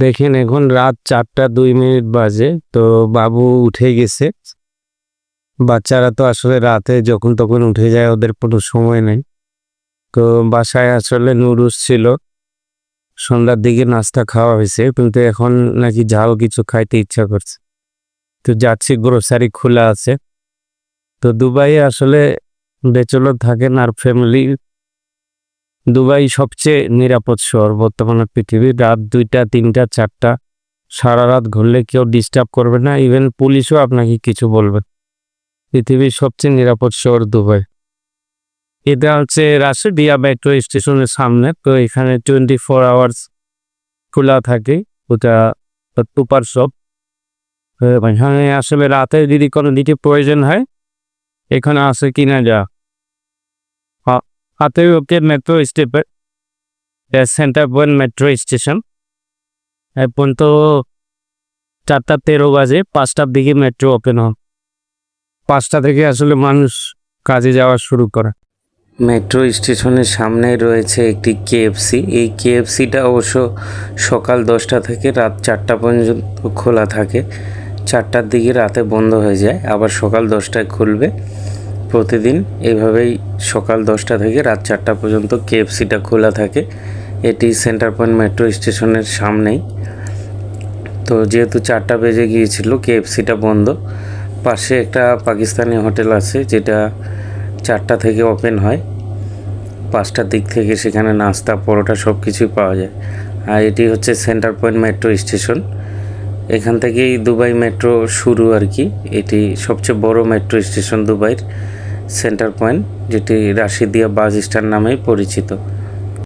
দেখেন এখন রাত চারটা দুই মিনিট বাজে, তো বাবু উঠে গেছে। বাচ্চারা তো আসলে রাতে যখন তখন উঠে যায়, ওদের কোনো সময় নেই। তো বাসায় আসলে নুডলস ছিল। সন্ধ্যার দিকে নাস্তা খাওয়া হয়েছে, কিন্তু এখন নাকি ঝাল কিছু খাইতে ইচ্ছা করছে। তো যাচ্ছি, গ্রোসারি খোলা আছে। তো দুবাই আসলে বেচলর থাকেন আর ফ্যামিলি দুবাই সবচেয়ে নিরাপদ শহর। বর্তমানে পৃথিবীর রাত দুইটা, তিনটা, চারটা, সারা রাত ঘুরলে কেউ ডিস্টার্ব করবে না ইভেন পুলিশও আপনাকে কিছু বলবে। পৃথিবীর সবচেয়ে নিরাপদ শহর দুবাই। এটা হচ্ছে রাশিডিয়া মেট্রো স্টেশনের সামনে, তো এখানে টোয়েন্টি ফোর আওয়ার্স খোলা থাকে, ওটা সুপার শপ। এখানে আসলে রাতে যদি কোনো দিকে প্রয়োজন হয়, এখানে আসে কিনা যা। হা- হাতে ওকে মেট্রো স্টেপে সেন্টার পয়েন্ট মেট্রো স্টেশন এখন তো চারটা তেরো বাজে, পাঁচটার দিকে মেট্রো ওপেন হয় পাঁচটা থেকে আসলে মানুষ কাজে যাওয়া শুরু করে। মেট্রো স্টেশনের সামনে রয়েছে একটি কেএফসি এই কেএফসিটা অবশ্য সকাল দশটা থেকে রাত চারটা পর্যন্ত খোলা থাকে। চারটার দিকে রাতে বন্ধ হয়ে যায়, আবার সকাল দশটায় খুলবে। প্রতিদিন এভাবেই সকাল দশটা থেকে রাত চারটা পর্যন্ত কেএফসিটা খোলা থাকে। এটি সেন্টার পয়েন্ট মেট্রো স্টেশনের সামনেই। তো যেহেতু চারটা বেজে গিয়েছিল, কেএফসিটা বন্ধ। পাশে একটা পাকিস্তানি হোটেল আছে, যেটা চারটা থেকে ওপেন হয়। পাঁচটার দিক থেকে সেখানে নাস্তা, পরোটা সব কিছুই পাওয়া যায়। আর এটি হচ্ছে সেন্টার পয়েন্ট মেট্রো স্টেশন। এখান থেকেই দুবাই মেট্রো শুরু আর কি। এটি সবচেয়ে বড় মেট্রো স্টেশন দুবাইয়ের। সেন্টার পয়েন্ট যেটি রাশিদিয়া বাস স্ট্যান্ড নামেই পরিচিত।